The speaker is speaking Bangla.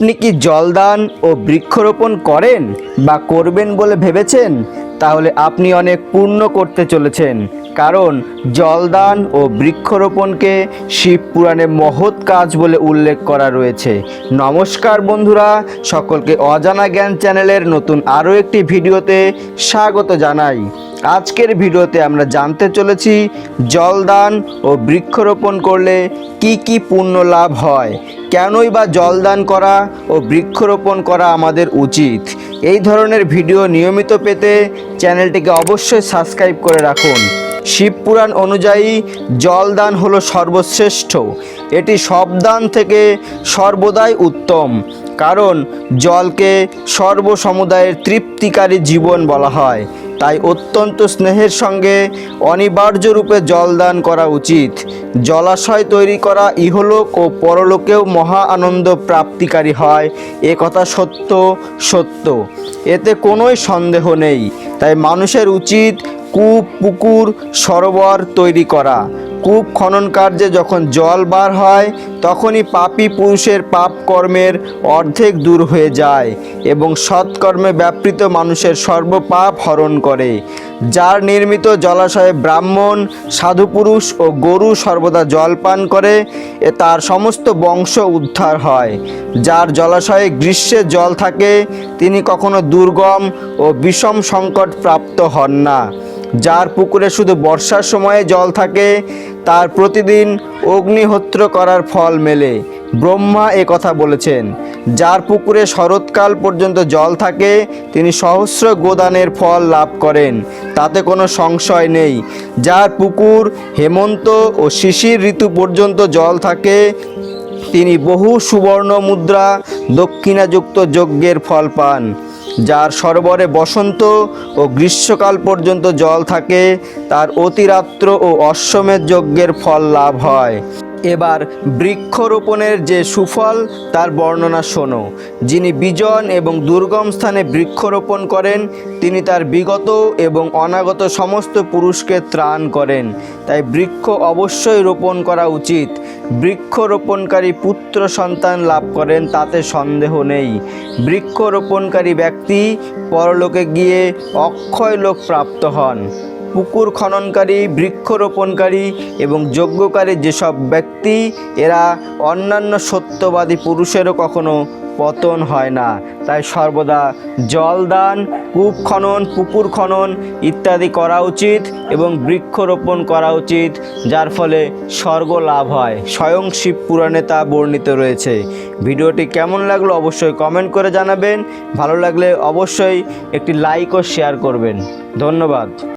আপনি কি জলদান ও বৃক্ষরোপণ করেন বা করবেন বলে ভেবেছেন? তাহলে আপনি অনেক পূর্ণ করতে চলেছেন। কারণ জলদান ও বৃক্ষরোপণকে শিব পুরাণে মহৎ কাজ বলে উল্লেখ করা রয়েছে। নমস্কার বন্ধুরা, সকলকে অজানা জ্ঞান চ্যানেলের নতুন আরও একটি ভিডিওতে স্বাগত জানাই। আজকের ভিডিওতে আমরা জানতে চলেছি জলদান ও বৃক্ষরোপণ করলে কি কি পুণ্য লাভ হয়, কেনই বা জলদান করা ও বৃক্ষরোপণ করা আমাদের উচিত। এই ধরনের ভিডিও নিয়মিত পেতে চ্যানেলটিকে অবশ্যই সাবস্ক্রাইব করে রাখুন। শিবপুরাণ অনুযায়ী জলদান হলো সর্বশ্রেষ্ঠ। এটি সব দান থেকে সর্বদাই উত্তম। কারণ জলকে সর্বসমুদায়ের তৃপ্তিকারী জীবন বলা হয়। তাই অত্যন্ত স্নেহের সঙ্গে অনিবার্য রূপে জলদান করা উচিত। জলাশয় তৈরি করা ইহলোক ও পরলোকেও মহা আনন্দ প্রাপ্তিকারী হয়। এ কথা সত্য সত্য। এতে কোনোই সন্দেহ নেই। তাই মানুষের উচিত কূপ, পুকুর, সরোবর তৈরি করা। কূপ খনন কার্যে যখন জল বার হয়, তখনই পাপী পুরুষের পাপ কর্মের অর্ধেক দূর হয়ে যায় এবং সৎকর্মে ব্যাপৃত মানুষের সর্বপাপ হরণ করে, যার নির্মিত জলাশয়ে ব্রাহ্মণ সাধুপুরুষ ও গরু সর্বদা জল পান করে, এ তার সমস্ত বংশ উদ্ধার হয়। যার জলাশয়ে গ্রীষ্মে জল থাকে, তিনি কখনো দুর্গম ও বিষম সংকট প্রাপ্ত হন না। যার পুকুরে শুধু বর্ষার সময়ে জল থাকে, তার প্রতিদিন অগ্নিহোত্র করার ফল মেলে। ব্রহ্মা এ কথা বলেছেন। যার পুকুরে শরৎকাল পর্যন্ত জল থাকে, তিনি সহস্র গোদানের ফল লাভ করেন। তাতে কোনো সংশয় নেই। যার পুকুর হেমন্ত ও শিশির ঋতু পর্যন্ত জল থাকে, তিনি বহু সুবর্ণ মুদ্রা দক্ষিণাযুক্ত যজ্ঞের ফল পান। যার সরোবরে বসন্ত ও গ্রীষ্মকাল পর্যন্ত জল থাকে, তার অতিরাত্র ও অশ্বমেধ যজ্ঞের ফল লাভ হয়। এবার বৃক্ষরোপণের যে সুফল, তার বর্ণনা শোনো। যিনি বিজন এবং দুর্গম স্থানে বৃক্ষরোপণ করেন, তিনি তার বিগত এবং অনাগত সমস্ত পুরুষকে ত্রাণ করেন। তাই বৃক্ষ অবশ্যই রোপণ করা উচিত। বৃক্ষরোপণকারী পুত্র সন্তান লাভ করেন, তাতে সন্দেহ নেই। বৃক্ষরোপণকারী ব্যক্তি পরলোকে গিয়ে অক্ষয় লোক প্রাপ্ত হন। পুকুর খননকারী, বৃক্ষরোপণকারী এবং যজ্ঞকারী যেসব ব্যক্তি, এরা অন্যান্য সত্যবাদী পুরুষেরও কখনো পতন হয় না। তাই সর্বদা জলদান কূপ খনন, পুকুর খনন ইত্যাদি করা উচিত এবং বৃক্ষরোপণ করা উচিত, যার ফলে স্বর্গ লাভ হয়। স্বয়ং শিব পুরাণে তা বর্ণিত রয়েছে। ভিডিওটি কেমন লাগল অবশ্যই কমেন্ট করে জানাবেন। ভালো লাগলে অবশ্যই একটি লাইক ও শেয়ার করবেন। ধন্যবাদ।